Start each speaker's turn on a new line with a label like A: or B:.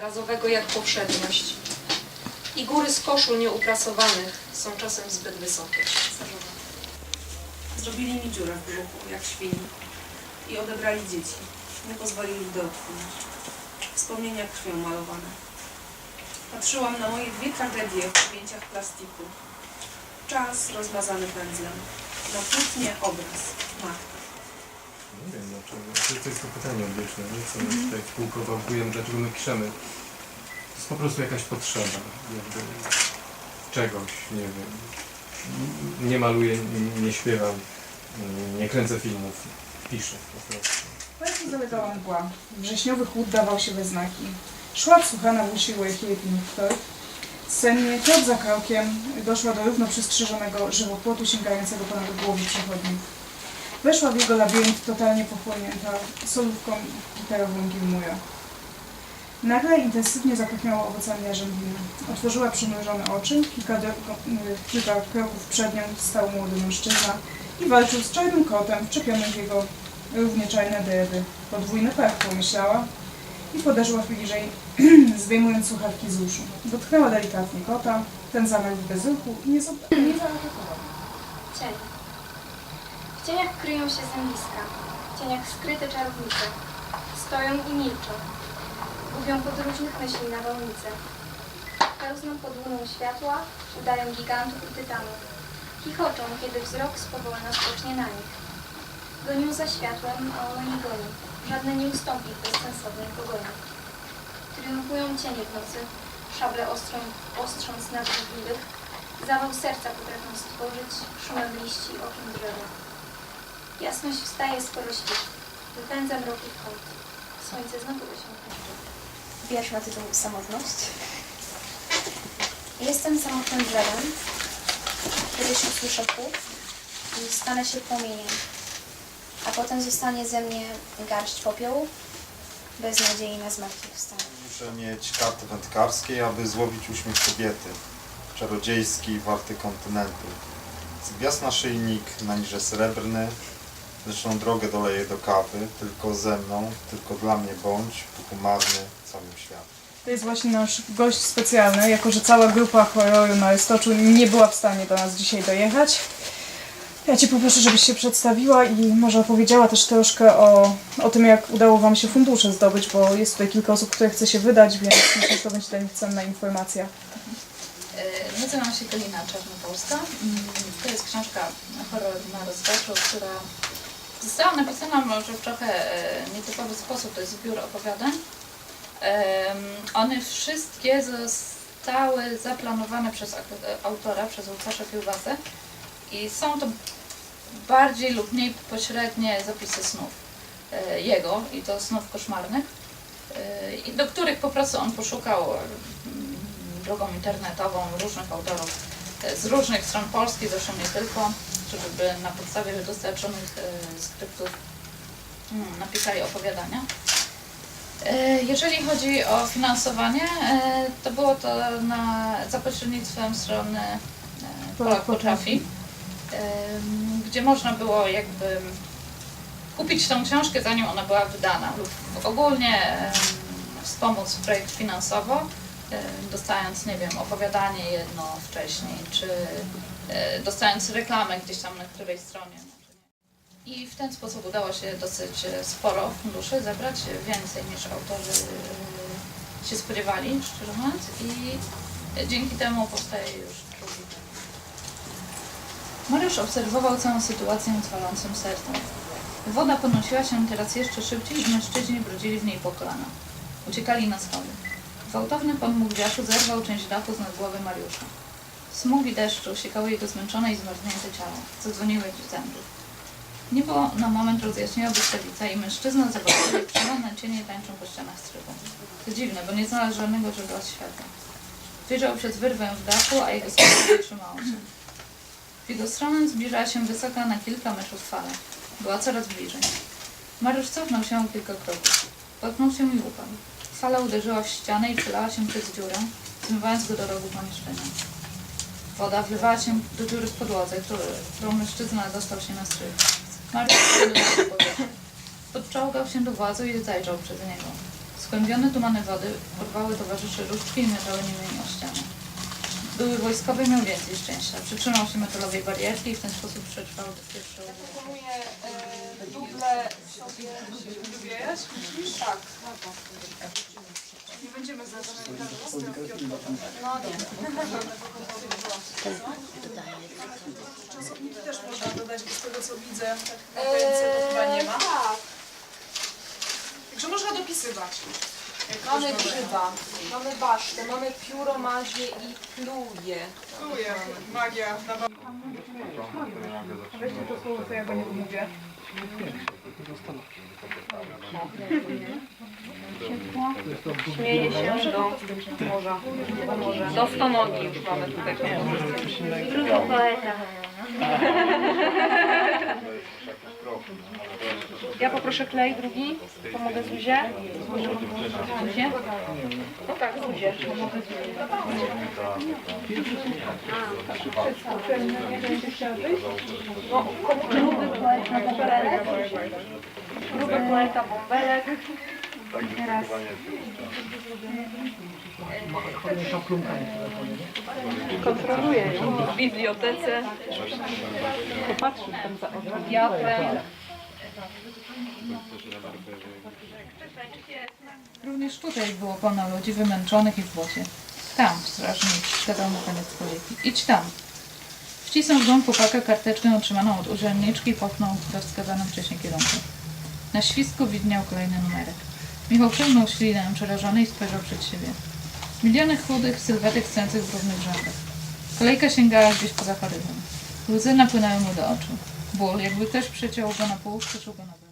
A: razowego jak powszedniość. I góry z koszul nieuprasowanych są czasem zbyt wysokie.
B: Zrobili mi dziurę w brzuchu, jak świni. I odebrali dzieci. Nie pozwolili dotknąć. Wspomnienia krwią malowane. Patrzyłam na moje dwie tragedie w objęciach plastiku. Czas rozmazany pędzlem. Na płótnie obraz. Matka.
C: Nie wiem dlaczego. To, to jest to pytanie odwieczne, nie? co my tutaj w kółko wałkujemy, dlaczego my piszemy. To jest po prostu jakaś potrzeba, jakby czegoś, nie wiem. Nie maluję, nie śpiewam, nie kręcę filmów, piszę po prostu.
D: Poetki zalegała mgła. Wrześniowy chłód dawał się we znaki. Szła wsłuchana w usiłu Hietnichtoj. Sennie, krok za krokiem, doszła do równo przystrzyżonego żywopłotu sięgającego ponad głowy przechodniów. Weszła w jego labirynt totalnie pochłonięta solówką literową Gilmuja. Nagle intensywnie zapachniało owocami jarzębiny. Otworzyła przymrużone oczy, kilka, kilka kroków przed nią stał młody mężczyzna i walczył z czarnym kotem wczepionym w jego równie czarne dyry. Podwójny pech, pomyślała i poderzyła bliżej, zdejmując słuchawki z uszu. Dotknęła delikatnie kota, ten zamarł w bezruchu i nie, nie.
E: Cień. Cieniach kryją się zębiska, w cieniach skryte czarownice. Stoją i milczą. Gubią podróżnych myśli na wolnicę. Pełzną pod łuną światła, udają gigantów i tytanów. Chichoczą, kiedy wzrok spowolna spocznie na nich. Gonią za światłem, a ono nie goni. Żadne nie ustąpi w bezsensownej pogoni. Triumfują cienie w nocy, szable ostrą, ostrząc na wróżliwych, Zawał serca potrafią stworzyć szumem liści okiem drzewa. Jasność wstaje skoro świt. Wypędza mroki w kąt. Słońce znowu osiągnięte.
F: Wiersz ma tytuł Samotność. Jestem samotnym drzewem. Kiedyś usłyszę pług i stanę się płomieniem. A potem zostanie ze mnie garść popiołu bez nadziei na zmartwychwstanie.
G: Muszę mieć karty wędkarskiej, aby złowić uśmiech kobiety. Czarodziejski, warty kontynentu. Z gwiazd naszyjnik na niże srebrny. Zresztą drogę doleję do kawy. Tylko ze mną, tylko dla mnie bądź, póki marny całym światem.
D: To jest właśnie nasz gość specjalny, jako że cała grupa horroru na Arystoczu nie była w stanie do nas dzisiaj dojechać. Ja Cię poproszę, żebyś się przedstawiła i może opowiedziała też troszkę o, o tym, jak udało Wam się fundusze zdobyć, bo jest tutaj kilka osób, które chce się wydać, więc myślę, że to będzie dla nich cenna informacja.
H: E, Nazywam się Kalina Czarnopolska. Mm, To jest książka Horror na rozwaczu, która została napisana może w trochę e, nietypowy sposób. To jest zbiór opowiadań. One wszystkie zostały zaplanowane przez e, autora, przez Łukasza Kiełbasę i są to bardziej lub mniej pośrednie zapisy snów e, jego i to snów koszmarnych do których po prostu on poszukał drogą internetową różnych autorów z różnych stron Polski, zresztą nie tylko, żeby na podstawie dostarczonych e, skryptów mm, napisali opowiadania. E, Jeżeli chodzi o finansowanie, e, to było to na, za pośrednictwem strony e, Polak Potrafi, em, gdzie można było jakby kupić tą książkę zanim ona była wydana lub ogólnie wspomóc projekt finansowo, dostając, nie wiem, opowiadanie jedno wcześniej, czy dostając reklamę gdzieś tam na której stronie. I w ten sposób udało się dosyć e, sporo funduszy zebrać, więcej niż autorzy e, się spodziewali, szczerze mówiąc, i e, dzięki temu powstaje już drugi. Mariusz obserwował całą sytuację z sercem. Woda ponosiła się teraz jeszcze szybciej i mężczyźni brudzili w niej po kolana. Uciekali na schody. Gwałtowny pomóg wiatru zerwał część dachu z nad głowy Mariusza. Smugi deszczu siekały jego zmęczone i zmarznięte ciało. Zadzwoniły w zębów. Niebo na moment rozjaśniła błyskawica i mężczyzna zobaczył, jak przemane cienie tańczą po ścianach strychu. To dziwne, bo nie znalazł żadnego źródła światła. Wyjrzał przez wyrwę w dachu, a jego serce nie trzymało się. W jego stronę zbliżała się wysoka na kilka metrów fala. Była coraz bliżej. Mariusz cofnął się o kilka kroków. Potknął się i upadł. Fala uderzyła w ścianę i przelała się przez dziurę, zmywając go do rogu pomieszczenia. Woda wlewała się do dziury w podłodze, który, którą mężczyzna dostał się na strych. Mariusz podczołgał się do włazu i zajrzał przez niego. Skłębione tumany wody porwały towarzyszy różdżki i mierzały nimi o ścianę. Były wojskowy miał więcej szczęścia. Przytrzymał się metalowej barierki i w ten sposób przetrwał do pierwszego
A: Proponuję e, duble sobie...
D: Lubisz? Tak. Nie będziemy zaczynać
A: No nie.
D: Czasowniki też można dodać, bo z tego co widzę, tak na ręce to chyba nie ma.
A: tak.
D: Także można dopisywać. Jak
A: Mamy grzyba, mamy basztę, mamy pióro, mazie i pluje.
D: Dziękuję. Magia. Na Weźcie to słowo, co ja go nie mówię.
A: Śmieje się do morza. Do stonogi już mamy tutaj.
E: Drugi poeta.
A: Ja poproszę klej drugi. Pomogę Zuzie. Zuzie? No tak, Zuzie. Pomogę Zuzie. No, komu gruby poeta bąbelek? Gruby poeta bąbelek. Teraz. Kontroluję w bibliotece. Popatrzył tam za wiatrem.
H: Również tutaj było pełno ludzi wymęczonych i w błocie. Tam, strażnik wskazał na koniec polityki. Idź tam. Wcisnął w dom chłopaka karteczkę otrzymaną od urzędniczki i popchnął we wskazanym wcześniej kierunku. Na świstku widniał kolejny numerek. Michał przejmął ślinę, przerażony i spojrzał przed siebie. Miliony chudych, sylwetek stojących w równych rzędach. Kolejka sięgała gdzieś poza horyzont. Łzy napłynęły mu do oczu. Ból, jakby ktoś przeciął go na pół, przeszył go na